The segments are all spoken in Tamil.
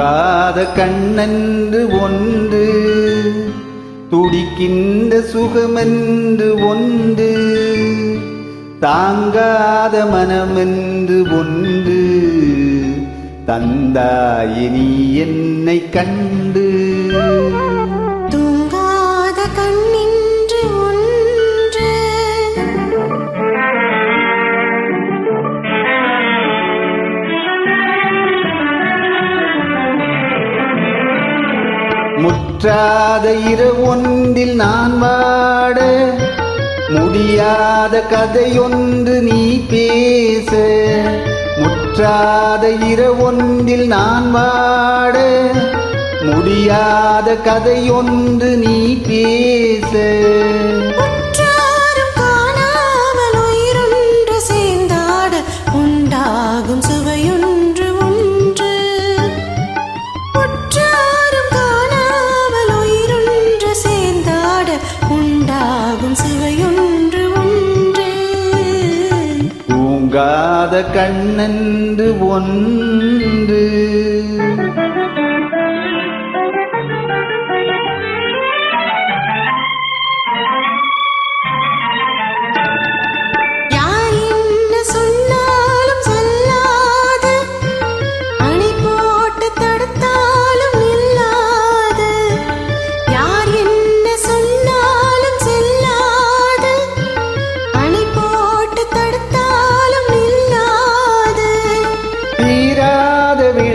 தூங்காத கண்ணென்று ஒன்று துடிக்கின்ற சுகமென்று ஒன்று தாங்காத மனமென்று ஒன்று தந்தாயினி என்னை கண்டு முற்றாத இரவொன்றில் நான் வாட முடியாத கதையொன்று நீ பேச. முற்றாத இரவொன்றில் நான் வாட முடியாத கதையொன்று நீ பேச. கண்ணன்று ஒன்று.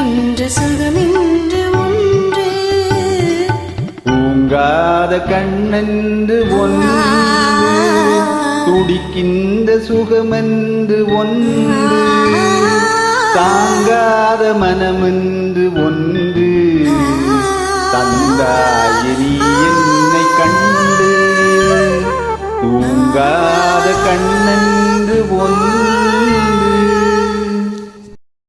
பெறுகின்ற சுகமென்று ஒன்று. தூங்காத கண்ணென்று ஒன்று. துடிக்கின்ற சுகமென்று ஒன்று. தாங்காத மனமென்று ஒன்று. தந்தாயினி என்னை கண்டு. தூங்காத கண்ணென்று